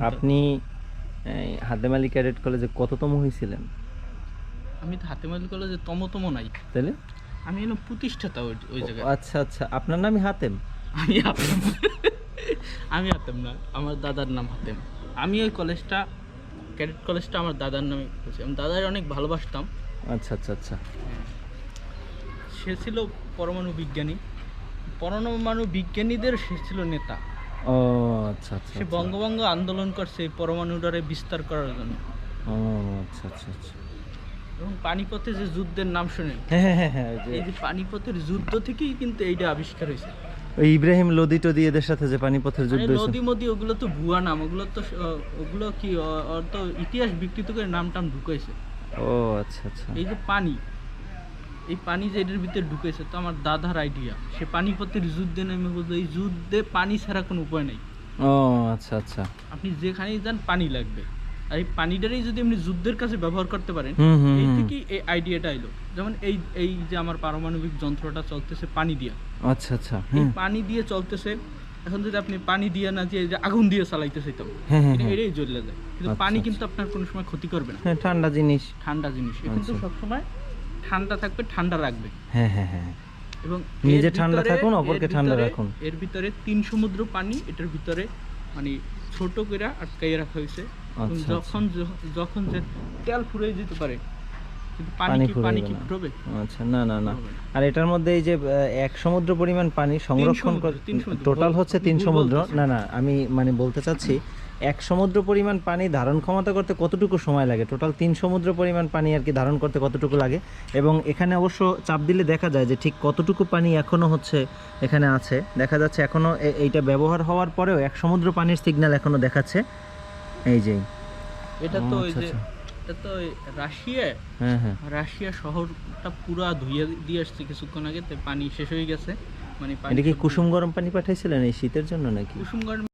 আপনি এই, হাতেম ক্যাডেট কলেজে কততম হয়েছিলেন আমি তো হাতেমাল কলেজে তমতম নাই। তাহলে আমি এলাম প্রতিষ্ঠাতা ওই ওই জায়গায়। আচ্ছা আচ্ছা। আপনার নামই হাতেম? আমি হাতেম। আমি হাতেম না আমার দাদার নাম হাতেম। আমি ওই কলেজটা ক্যাডেট কলেজটা আমার দাদার নামে করেছি। আমি দাদার অনেক ভালোবাসতাম। আচ্ছা আচ্ছা আচ্ছা। সে ছিল পরমাণু বিজ্ঞানী। পরমাণু বিজ্ঞানীদের সে ছিল নেতা। ও আচ্ছা আচ্ছা সে আচ্ছা। বঙ্গভঙ্গ আন্দোলন করছে পরমাণুটারে বিস্তার করার জন্য। ও আচ্ছা আচ্ছা আচ্ছা। এবং পানিপথে যে যুদ্ধের নাম শুনেন হ্যাঁ হ্যাঁ হ্যাঁ এই যে পানিপথের যুদ্ধ থেকেই কিন্তু এইটা আবিষ্কার হয়েছে। ওই ইব্রাহিম লোদি টদি এদের সাথে যে পানিপথের যুদ্ধ হয়েছে। নদী মদি ওগুলো তো ভুয়া নাম ওগুলো তো ওগুলো কি তো ইতিহাস বিকৃত করে নাম টাম ঢুকাইছে। ও আচ্ছা আচ্ছা। এই যে পানি এই পানি যে এটার ভিতরে ঢুকেছে তো আমার দাদার আইডিয়া সে পানিপথের যুদ্ধে নেমে বলতো এই যুদ্ধে পানি ছাড়া কোনো উপায় নেই। ও আচ্ছা আচ্ছা। আপনি যেখানেই যান পানি লাগবে। আর এই পানিটারই যদি আপনি যুদ্ধের কাছে ব্যবহার করতে পারেন এই থেকেই এই আইডিয়াটা এলো। যেমন এই এই যে আমার পারমাণবিক যন্ত্রটা চলতেছে পানি দিয়া। আচ্ছা আচ্ছা এই পানি দিয়ে চলতেছে এখন যদি আপনি পানি দিয়ে না দিয়ে যে আগুন দিয়ে চালাইতে চাইতাম হ্যাঁ হ্যাঁ এটা হ্যাঁ। এটাই জ্বলে যায়। কিন্তু আচ্ছা, পানি আচ্ছা। কিন্তু আপনার কোনো সময় ক্ষতি করবে না। হ্যাঁ ঠান্ডা জিনিস। ঠান্ডা জিনিস। এ কিন্তু আচ্ছা। সবসময় ঠান্ডা থাকবে ঠান্ডা রাখবে। হ্যাঁ হ্যাঁ হ্যাঁ। এবং নিজে ঠান্ডা থাকুন, অপরকে ঠান্ডা রাখুন। এর ভিতরে তিন সমুদ্র পানি এটার ভিতরে মানে ছোট করে আটকাইয়ে রাখা হয়েছে। আচ্ছা, যখন যখন যে তেল ফুরিয়ে যেতে পারে পানি পানি কি ফুরাইবে পানি কি না। ফুরবে? আচ্ছা না না না। আর এটার মধ্যে এই যে এক সমুদ্র পরিমাণ পানি সংরক্ষণ টোটাল হচ্ছে তিন সমুদ্র। না না আমি মানে বলতে চাচ্ছি এক সমুদ্র পরিমাণ পানি ধারণ ক্ষমতা করতে কতটুকু সময় লাগে? টোটাল তিন সমুদ্র পরিমাণ পানি আর কি ধারণ করতে কতটুকু লাগে? এবং এখানে অবশ্য চাপ দিলে দেখা যায় যে ঠিক কতটুকু পানি এখনও হচ্ছে এখানে আছে। দেখা যাচ্ছে এখনও এইটা ব্যবহার হওয়ার পরেও এক সমুদ্র পানির সিগন্যাল এখনও দেখাচ্ছে। এই যে। এটা তো ওই আচ্ছা, যে আচ্ছা। এটা তো রাশিয়া। হ্যাঁ হ্যাঁ। রাশিয়া শহরটা পুরা ধুইয়ে দিয়ে আসছে কিছুক্ষণ আগে তো পানি শেষ হয়ে গেছে। মানে এটা কি কুসুম গরম পানি পাঠাইছিলেন এই শীতের জন্য নাকি? কুসুম গরম